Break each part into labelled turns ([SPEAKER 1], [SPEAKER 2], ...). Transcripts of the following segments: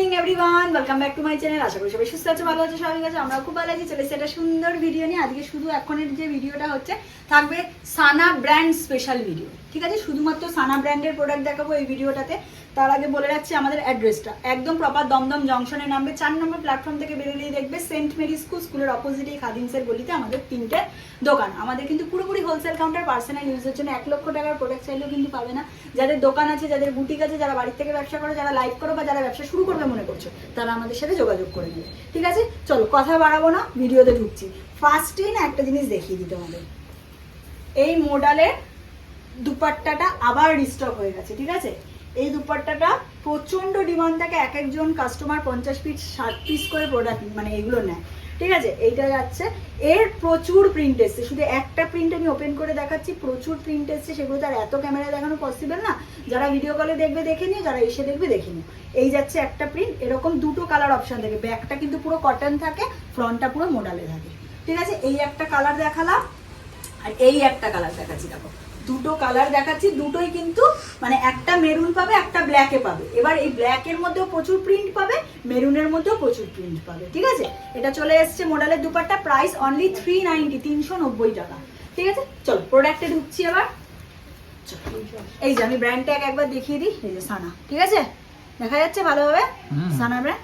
[SPEAKER 1] Evening everyone welcome back to my channel আশা করি সবাই সুস্থ আছে, ভালো আছে সবাই কাছে আমরা খুব ভালো আছি। চলে এসেছি একটা সুন্দর ভিডিও নিয়ে। আজকে শুধু এখনের যে ভিডিওটা হচ্ছে, থাকবে সানা ব্র্যান্ড স্পেশাল ভিডিও ঠিক আছে? শুধুমাত্র সানা ব্র্যান্ডের প্রোডাক্ট দেখাবো এই ভিডিওটাতে তার আগে বলে রাখছি আমাদের অ্যাড্রেসটা। একদম প্রপার দমদম জংশনে নামবে, চার নম্বর প্ল্যাটফর্ম থেকে বেরোলেই দেখবে সেন্ট মেরি স্কুল স্কুলের অপোজিটে খাদিমসের গলিতে আমাদের তিনটে দোকান। আমাদের কিন্তু পুরোপুরি হোলসেল কাউন্টার পার্সোনাল ইউজের জন্য এক লক্ষ টাকার প্রোডাক্ট চাইলেও কিন্তু পাবে না। যাদের দোকান আছে, যাদের বুটিক আছে, যারা বাড়ির থেকে ব্যবসা করে, যারা লাইভ করো বা যারা ব্যবসা শুরু করবে মনে করছ, তারা আমাদের সাথে যোগাযোগ করে নেবে। ঠিক আছে? চলো, কথা বাড়াবো না, ভিডিওতে ঢুকছি। ফার্স্টেই না একটা জিনিস দেখিয়ে দিতে আমাদের এই মডেলের দুপাট্টাটা আবার রিস্টক হয়ে গেছে, ঠিক আছে? এই দুপাট্টাটা প্রচণ্ড ডিমান্ড থাকে, এক একজন কাস্টমার পঞ্চাশ পিস ষাট পিস করে প্রোডাক্ট মানে এগুলো নেয়। ঠিক আছে? এইটা যাচ্ছে। এর প্রচুর প্রিন্ট এসছে। শুধু একটা প্রিন্ট আমি ওপেন করে দেখাচ্ছি, প্রচুর প্রিন্ট এসছে। সেগুলো তার এত ক্যামেরায় দেখানো পসিবল না। যারা ভিডিও কলে দেখবে, দেখে নিও। যারা এসে দেখবে, দেখে নিও। এই যাচ্ছে একটা প্রিন্ট এরকম দুটো কালার অপশন থাকে। ব্যাকটা কিন্তু পুরো কটন থাকে ফ্রন্টটা পুরো মোডালে থাকে। ঠিক আছে? এই একটা কালার দেখালাম। আর এই একটা কালার দেখাচ্ছি, দেখো। দুটো কালার দেখাচ্ছি দুটোই কিন্তু মানে একটা মেরুন পাবে একটা ব্ল্যাকে পাবে। এবার এই ব্ল্যাকের মধ্যেও প্রচুর প্রিন্ট পাবে মেরুনের মধ্যেও প্রচুর প্রিন্ট পাবে ঠিক আছে? এটা চলে এসছে মডেলের dupatta price only three ninety তিনশো নব্বই টাকা ঠিক আছে? চলো প্রোডাক্টে ঢুকছি এবার। এই যে আমি ব্র্যান্ড ট্যাগ একবার দেখিয়ে দিই এই যে সানা ঠিক আছে? দেখা যাচ্ছে ভালোভাবে? সানা ব্র্যান্ড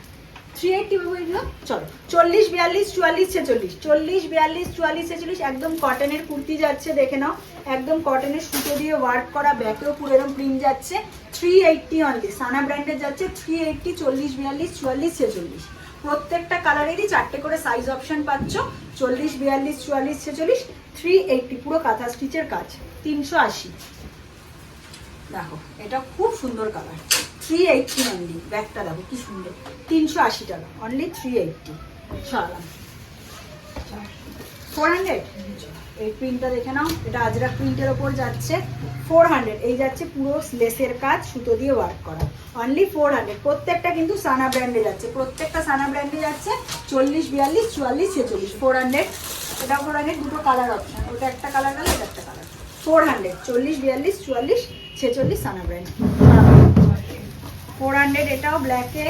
[SPEAKER 1] থ্রি এইটটি এগুলো চলো, চল্লিশ, বিয়াল্লিশ, চুয়াল্লিশ, ছেচল্লিশ। চল্লিশ, বিয়াল্লিশ, চুয়াল্লিশ, ছেচল্লিশ, একদম কটনের কুর্তি যাচ্ছে, দেখে নাও। একদম কটনের সুতো দিয়ে ওয়ার্ক করা ব্যাকেও পুরো এরকম প্রিন্ট যাচ্ছে। থ্রি এইটটি অনলি সানা ব্র্যান্ডের যাচ্ছে থ্রি এইটটি চল্লিশ, বিয়াল্লিশ, চুয়াল্লিশ, ছেচল্লিশ। প্রত্যেকটা কালারেরই চারটে করে সাইজ অপশন পাচ্ছ। চল্লিশ, বিয়াল্লিশ, চুয়াল্লিশ, ছেচল্লিশ থ্রি এইটটি পুরো কাঁথা স্টিচের কাজ। তিনশো আশি। দেখো, এটা খুব সুন্দর কালার থ্রি এইটটি অনলি ব্যাগটা দেখো কি সুন্দর। তিনশো আশি টাকা অনলি থ্রি এইটটি সরালাম ফোর হান্ড্রেড এই প্রিন্টটা দেখে নাও, এটা আজরা প্রিন্টের ওপর যাচ্ছে। ফোর হান্ড্রেড এই যাচ্ছে পুরো লেসের কাজ, সুতো দিয়ে ওয়ার্ক করা। অনলি ফোর হান্ড্রেড প্রত্যেকটা কিন্তু সানা ব্র্যান্ডে যাচ্ছে। প্রত্যেকটা সানা ব্র্যান্ডে যাচ্ছে চল্লিশ, বিয়াল্লিশ, চুয়াল্লিশ, ছেচল্লিশ। ফোর হান্ড্রেড এটা ফোর হান্ড্রেড দুটো কালার অপশন ওটা একটা কালার গেল, এটা একটা কালার ফোর হান্ড্রেড চল্লিশ, বিয়াল্লিশ, চুয়াল্লিশ, ছেচল্লিশ সানা ব্র্যান্ড ফোর হান্ড্রেড এটাও ব্ল্যাকে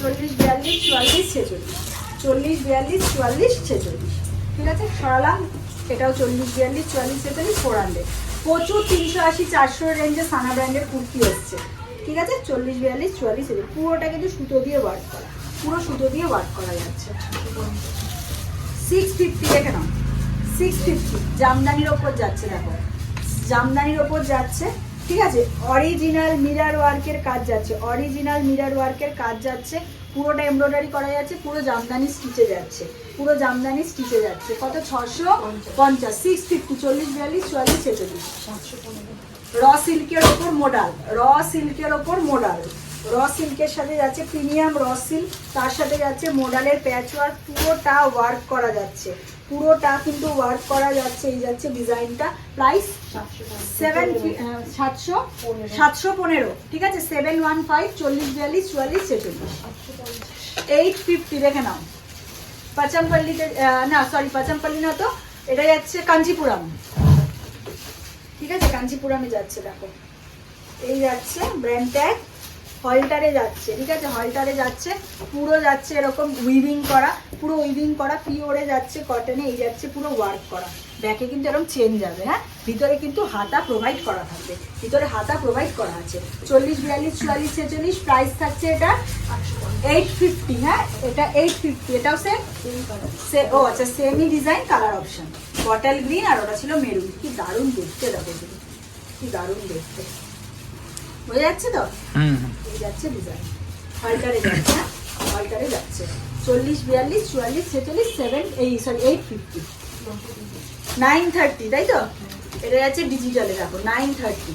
[SPEAKER 1] চল্লিশ, বিয়াল্লিশ, চুয়াল্লিশ, ছেচল্লিশ। চল্লিশ, বিয়াল্লিশ, চুয়াল্লিশ, ছেচল্লিশ। ঠিক আছে? সরালাম, এটাও চল্লিশ, বিয়াল্লিশ, চুয়াল্লিশ, ছেচল্লিশ ফোর হান্ড্রেড প্রচুর তিনশো আশি, চারশো রেঞ্জে সানা ব্র্যান্ডের কুর্তি এসছে। ঠিক আছে? চল্লিশ, বিয়াল্লিশ, চুয়াল্লিশ, ছেচল্লিশ। পুরোটা কিন্তু সুতো দিয়ে ওয়ার্ক করা। পুরো সুতো দিয়ে ওয়ার্ক করা যাচ্ছে। সিক্স ফিফটি দেখে নাও। সিক্স ফিফটি জামদানির ওপর যাচ্ছে, দেখো। জামদানির ওপর যাচ্ছে। ঠিক আছে? অরিজিনাল মিরার ওয়ার্কের কাজ যাচ্ছে। অরিজিনাল মিরার ওয়ার্কের কাজ যাচ্ছে। পুরোটা এমব্রয়ডারি করা যাচ্ছে, পুরো জামদানি স্টিচে যাচ্ছে। পুরো জামদানি স্টিচে যাচ্ছে। কত? ছশো পঞ্চাশ সিক্স ফিফটি চল্লিশ, বিয়াল্লিশ, চুয়াল্লিশ, ছেচল্লিশ। র সিল্কের ওপর মোডাল র সিল্কের ওপর মোডাল র সিল্কের সাথে যাচ্ছে প্রিমিয়াম র সিল্ক তার সাথে যাচ্ছে মোডালের প্যাচ ওয়ার্ক পুরোটা ওয়ার্ক করা যাচ্ছে। পুরোটা কিন্তু ওয়ার্ক করা যাচ্ছে এই যাচ্ছে ডিজাইনটা প্রাইস সেভেন সাতশো সাতশো পনেরো। ঠিক আছে? সেভেন ওয়ান ফাইভ চল্লিশ বিয়াল্লিশ চুয়াল্লিশ ছেচল্লিশ। এইট ফিফটি দেখে নাও। পাচামপল্লিতে না সরি পাচামপল্লি না তো এটা যাচ্ছে কাঞ্চিপুরম। ঠিক আছে? কাঞ্চিপুরমে যাচ্ছে দেখো। এই যাচ্ছে ব্র্যান্ড ট্যাগ। হলটারে যাচ্ছে, ঠিক আছে? হলটারে যাচ্ছে, পুরো যাচ্ছে এরকম উইভিং করা, পুরো উইভিং করা, পিওরে যাচ্ছে কটনে এই যাচ্ছে, পুরো ওয়ার্ক করা। ব্যাকে কিন্তু এরকম চেন যাবে হ্যাঁ? ভিতরে কিন্তু হাতা প্রোভাইড করা থাকবে। ভিতরে হাতা প্রোভাইড করা আছে। চল্লিশ, বিয়াল্লিশ, চুয়াল্লিশ, ছেচল্লিশ প্রাইস থাকছে এটা এইট ফিফটি হ্যাঁ? এটা এইট ফিফটি এটাও সেম সে, ও আচ্ছা semi design colour option bottle green আর ওটা ছিল মেরুন কি দারুণ দেখতে দেখো কি দারুণ দেখতে। বোঝা যাচ্ছে তো?
[SPEAKER 2] হুম।
[SPEAKER 1] যাচ্ছে ডিজাইন হলটারে যাচ্ছে হ্যাঁ হলটারে যাচ্ছে। চল্লিশ বিয়াল্লিশ চুয়াল্লিশ ছেচল্লিশ সেভেন এই sorry eight fifty nine thirty তাই তো? এটা যাচ্ছে ডিজিটালে দেখো নাইন থার্টি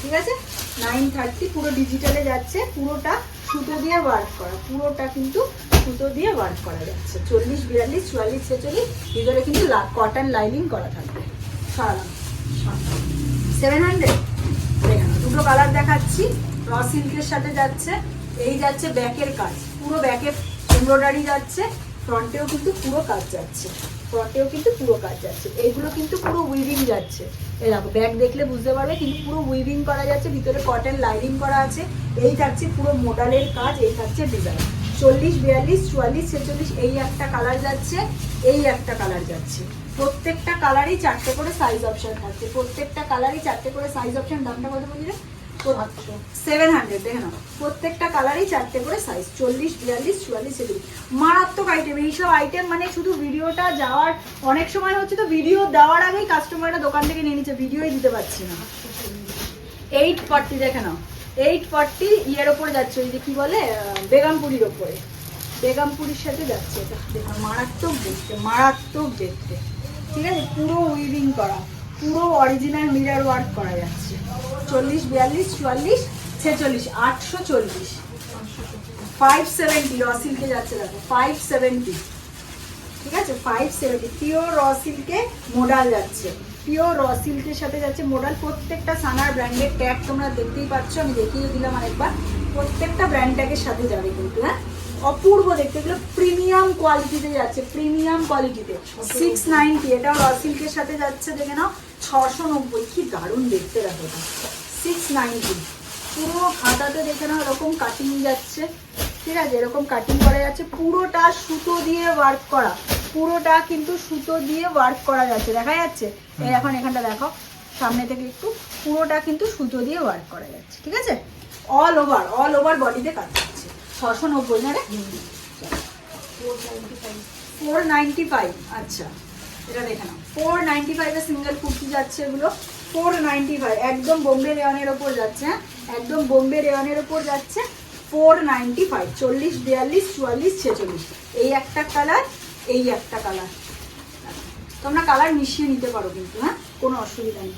[SPEAKER 1] ঠিক আছে? নাইন থার্টি পুরো ডিজিটালে যাচ্ছে পুরোটা সুতো দিয়ে ওয়ার্ক করা। পুরোটা কিন্তু সুতো দিয়ে ওয়ার্ক করা যাচ্ছে। চল্লিশ বিয়াল্লিশ চুয়াল্লিশ ছেচল্লিশ ভিতরে কিন্তু কটন লাইনিং করা থাকবে। সরালাম সেভেন হান্ড্রেড দুটো কালার দেখাচ্ছি। র সিল্কের সাথে যাচ্ছে। এই যাচ্ছে ব্যাকের কাজ। পুরো ব্যাকে এমব্রয়ডারি যাচ্ছে। ফ্রন্টেও কিন্তু পুরো কাজ যাচ্ছে। ফ্রন্টেও কিন্তু পুরো কাজ যাচ্ছে। এইগুলো কিন্তু পুরো উইভিং যাচ্ছে। এই দেখো ব্যাগ দেখলে বুঝতে পারবে, কিন্তু পুরো উইভিং করা যাচ্ছে। ভিতরে কটন লাইনিং করা আছে। এই থাকছে পুরো মোডালের কাজ, এই থাকছে ডিজাইন চল্লিশ, বিয়াল্লিশ, চুয়াল্লিশ, ছেচল্লিশ, এই একটা কালার যাচ্ছে, এই একটা কালার যাচ্ছে। প্রত্যেকটা কালারই চারটে করে সাইজ অপশন থাকছে। প্রত্যেকটা কালারই চারটে করে সাইজ অপশন দামটা কত বললি সেভেন হান্ড্রেড দেখে নাও। প্রত্যেকটা কালারই চারটে করে সাইজ চল্লিশ, বিয়াল্লিশ, চুয়াল্লিশ ছেচল্লিশ মারাত্মক আইটেম এইসব আইটেম মানে শুধু ভিডিওটা যাওয়ার, অনেক সময় হচ্ছে তো ভিডিও দেওয়ার আগেই কাস্টমাররা দোকান থেকে নিয়ে নিচ্ছে ভিডিওই দিতে পারছি না। এইট ফর্টি দেখে নাও। এইট ফর্টি ইয়ের ওপরে যাচ্ছে, ওই যে কি বলে বেগমপুরির ওপরে। বেগমপুরির সাথে যাচ্ছে এটা। মারাত্মক দেখতে মারাত্মক দেখতে। ঠিক আছে? পুরো উইভিং করা। পুরো অরিজিনাল মিরার ওয়ার্ক করা যাচ্ছে। চল্লিশ, বিয়াল্লিশ, চুয়াল্লিশ, ছেচল্লিশ, আটশো চল্লিশ। ফাইভ সেভেন্টি র সিল্কে যাচ্ছে দেখো ফাইভ সেভেন্টি ঠিক আছে? ফাইভ সেভেন্টি পিওর র সিল্কে মোডাল যাচ্ছে। পিওর র সিল্কের সাথে যাচ্ছে মোডাল প্রত্যেকটা সানার ব্র্যান্ডের ট্যাগ তোমরা দেখতেই পাচ্ছ, আমি দেখিয়ে দিলাম আরেকবার। প্রত্যেকটা ব্র্যান্ড ট্যাগের সাথে যাবে কিন্তু হ্যাঁ? অপূর্ব দেখতে এগুলো প্রিমিয়াম কোয়ালিটিতে যাচ্ছে প্রিমিয়াম কোয়ালিটিতে সিক্স নাইনটি এটা র সিল্কের সাথে যাচ্ছে দেখে নাও ছশো নব্বই কি দারুণ দেখতে দেখো সিক্স নাইনটি পুরো হাতাতে দেখে নাও এরকম কাটিং যাচ্ছে। ঠিক আছে এরকম কাটিং করা যাচ্ছে পুরোটা সুতো দিয়ে ওয়ার্ক করা। পুরোটা কিন্তু সুতো দিয়ে ওয়ার্ক করা যাচ্ছে দেখা যাচ্ছে? এই এখন এখানটা দেখো সামনে থেকে একটু পুরোটা কিন্তু সুতো দিয়ে ওয়ার্ক করা যাচ্ছে ঠিক আছে? অল ওভার অল ওভার বডিতে কাজ যাচ্ছে ছশো নব্বই না রে? ফোর নাইনটি ফাইভ আচ্ছা এটা দেখে নাও। ফোর নাইনটি ফাইভে সিঙ্গেল কুর্তি যাচ্ছে এগুলো। ফোর নাইনটি ফাইভ একদম বোম্বে রেওয়ানের ওপর যাচ্ছে হ্যাঁ? একদম বোম্বে রেওয়ানের ওপর যাচ্ছে ফোর নাইনটি ফাইভ চল্লিশ, বিয়াল্লিশ, চুয়াল্লিশ, ছেচল্লিশ। এই একটা কালার, এই একটা কালার। তোমরা কালার মিশিয়ে নিতে পারো কিন্তু হ্যাঁ? কোনো অসুবিধা নেই।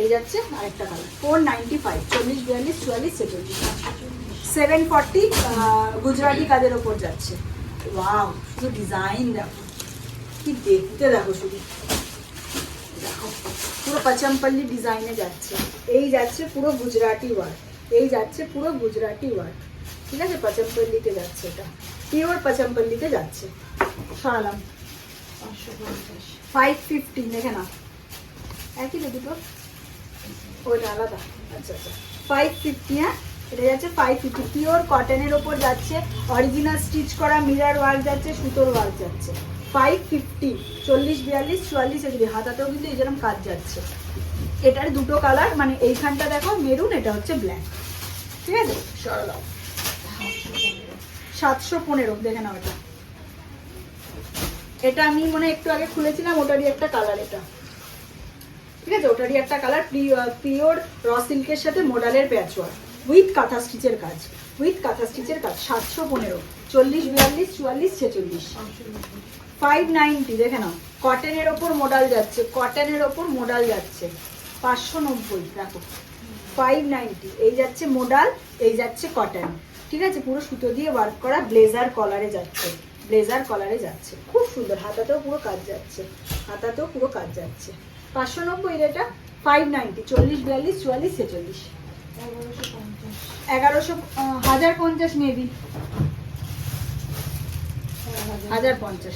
[SPEAKER 1] এই যাচ্ছে আরেকটা কালার ফোর নাইনটি ফাইভ চল্লিশ, বিয়াল্লিশ, চুয়াল্লিশ, ছেচল্লিশ। সেভেন ফর্টি গুজরাটি কাজের ওপর যাচ্ছে? ওয়াও শুধু ডিজাইন দেখো। কি দেখতে দেখো শুধু। দেখো, পুরো পাচামপল্লি ডিজাইনে যাচ্ছে। এই যাচ্ছে পুরো গুজরাটি ওয়ার্ক এই যাচ্ছে পুরো গুজরাটি ওয়ার্ক ঠিক আছে? পাচামপল্লিতে যাচ্ছে এটা। পিওর পাচামপল্লিতে যাচ্ছে। সরালাম। ফাইভ ফিফটি দেখে না একই তো ওইটা আলাদা। আচ্ছা আচ্ছা। ফাইভ ফিফটি হ্যাঁ? এটা যাচ্ছে ফাইভ ফিফটি পিওর কটনের ওপর যাচ্ছে অরিজিনাল স্টিচ করা মিরার ওয়ার্ক যাচ্ছে সুতোর ওয়ার্ক যাচ্ছে। ফাইভ ফিফটি চল্লিশ বিয়াল্লিশ চুয়াল্লিশ এগুলি। হাতাতেও কিন্তু এই যেরকম কাজ যাচ্ছে। এটার দুটো কালার মানে এইখানটা দেখো মেরুন এটা হচ্ছে ব্ল্যাক ঠিক আছে? সরলাম সাতশো পনেরো দেখে নাও এটা। এটা আমি মনে একটু আগে খুলেছিলাম ওটারই একটা কালার এটা। ঠিক আছে? ওটারই একটা কালার পিওর র সিল্কের সাথে মোডালের প্যাচওয়ার্ক উইথ কাঁথা স্টিচের কাজ। উইথ কাঁথা স্টিচের কাজ, সাতশো পনেরো, চল্লিশ, বিয়াল্লিশ, চুয়াল্লিশ, ছেচল্লিশ। ফাইভ নাইনটি দেখে নাও। কটনের ওপর মোডাল যাচ্ছে কটনের ওপর মোডাল যাচ্ছে। পাঁচশো নব্বই, দেখো। ফাইভ নাইনটি এই যাচ্ছে মোডাল এই যাচ্ছে কটন ঠিক আছে? পুরো সুতো দিয়ে ওয়ার্ক করা ব্লেজার কলারে যাচ্ছে। ব্লেজার কলারে যাচ্ছে। খুব সুন্দর। হাতাতেও পুরো কাজ যাচ্ছে। হাতাতেও পুরো কাজ যাচ্ছে। পাঁচশো নব্বই এটা ফাইভ নাইনটি চল্লিশ, বিয়াল্লিশ, চুয়াল্লিশ, ছেচল্লিশ। এগারোশো হাজার পঞ্চাশ মেবি। হাজার পঞ্চাশ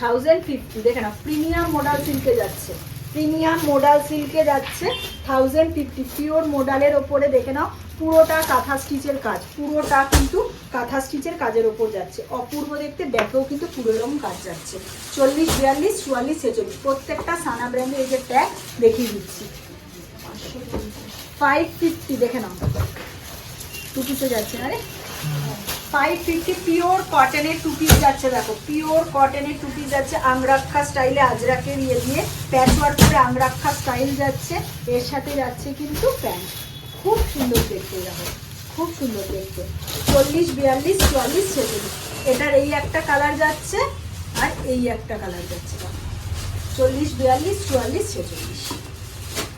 [SPEAKER 1] থাউজেন্ড ফিফটি দেখে না প্রিমিয়াম মোডাল সিল্কে যাচ্ছে। প্রিমিয়াম মোডাল সিল্কে যাচ্ছে থাউজেন্ড ফিফটি পিওর মোডালের ওপরে দেখে নাও, পুরোটা কাঁথা স্টিচের কাজ, পুরোটা কিন্তু কাঁথা স্টিচের কাজের ওপর যাচ্ছে। অপূর্ব দেখতে ব্যাকেও কিন্তু পুরো এরকম কাজ যাচ্ছে। চল্লিশ, বিয়াল্লিশ, চুয়াল্লিশ, ছেচল্লিশ, প্রত্যেকটা সানা ব্র্যান্ডের এই যে ট্যাগ দেখিয়ে দিচ্ছি। ফাইভ ফিফটি দেখে নাও। টু পিসে যাচ্ছে না রে? ফাইভ ফিফটি পিওর কটনের টু যাচ্ছে, দেখো। পিওর কটনের টু যাচ্ছে আংরাক্ষা স্টাইলে আজরাকের ইয়ে দিয়ে প্যাচ ওয়ার্ক করে আংরাক্ষা স্টাইল যাচ্ছে। এর সাথে যাচ্ছে কিন্তু প্যান্ট খুব সুন্দর দেখতে দেখো, খুব সুন্দর দেখতে। চল্লিশ, বিয়াল্লিশ, চুয়াল্লিশ ছেচল্লিশ এটার এই একটা কালার যাচ্ছে আর এই একটা কালার যাচ্ছে। দেখো। চল্লিশ, বিয়াল্লিশ, চুয়াল্লিশ, ছেচল্লিশ।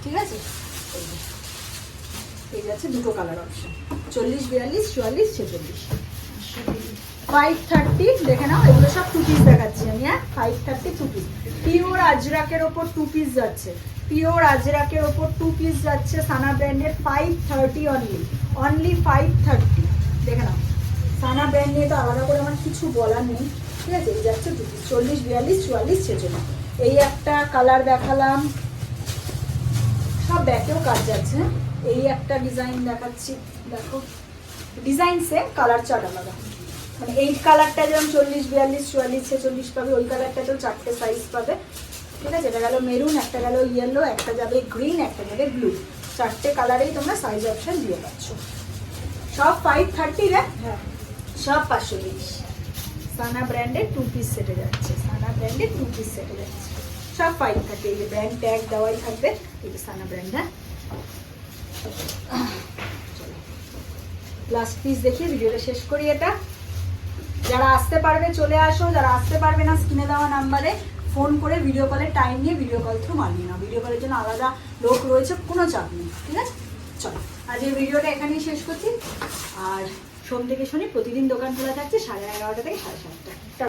[SPEAKER 1] ঠিক আছে। এই যাচ্ছে দুটো কালার অপশন চল্লিশ, বিয়াল্লিশ, চুয়াল্লিশ, ছেচল্লিশ। ফাইভ থার্টি দেখে নাও, এগুলো সব টু পিস দেখাচ্ছি আমি হ্যাঁ? Five thirty two piece pure আজরাকের ওপর টু পিস যাচ্ছে। পিওর আজরাকের ওপর টু পিস যাচ্ছে সানা ব্র্যান্ডের five thirty only only five thirty দেখে নাও। সানা ব্র্যান্ড নিয়ে তো আলাদা করে আমার কিছু বলার নেই। ঠিক আছে? এই যাচ্ছে দু পিস চল্লিশ, বিয়াল্লিশ, চুয়াল্লিশ, ছেচল্লিশ। এই একটা কালার দেখালাম। সব ব্যাকেও কাজ যাচ্ছে হ্যাঁ? এই একটা ডিজাইন দেখাচ্ছি দেখো। ডিজাইন সেম কালার চার্ট আলাদা। মানে এই কালারটা যেমন চল্লিশ বিয়াল্লিশ চুয়াল্লিশ ছেচল্লিশ পাবে ওই কালারটাতেও চারটে সাইজ পাবে। ঠিক আছে? এটা গেল মেরুন একটা গেল ইয়েলো একটা যাবে গ্রিন একটা যাবে ব্লু চারটে কালারেই তোমরা সাইজ অপশন দিয়ে পাচ্ছ। সব ফাইভ থার্টি রে? হ্যাঁ। সব পাঁচশো তিরিশ সানা ব্র্যান্ডের টু পিস সেটে যাচ্ছে। সানা ব্র্যান্ডের টু পিস সেটে যাচ্ছে। সব ফাইভ থার্টি এই যে ব্র্যান্ড ট্যাগ দেওয়াই থাকবে। এই যে সানা ব্র্যান্ড হ্যাঁ? লাস্ট পিস দেখিয়ে ভিডিওটা শেষ করি এটা। যারা আসতে পারবে, চলে আসো। যারা আসতে পারবে না স্ক্রিনে দেওয়া নাম্বারে ফোন করে ভিডিও কলের টাইম নিয়ে ভিডিও কল থ্রু মানিয়ে নাও। ভিডিও কলের জন্য আলাদা লোক রয়েছে, কোনো চাপ নেই, ঠিক আছে? চলো, আজ এই ভিডিওটা এখানেই শেষ করছি। আর সোম থেকে শনি প্রতিদিন দোকান খোলা থাকছে, সাড়ে এগারোটা থেকে সাড়ে সাতটা।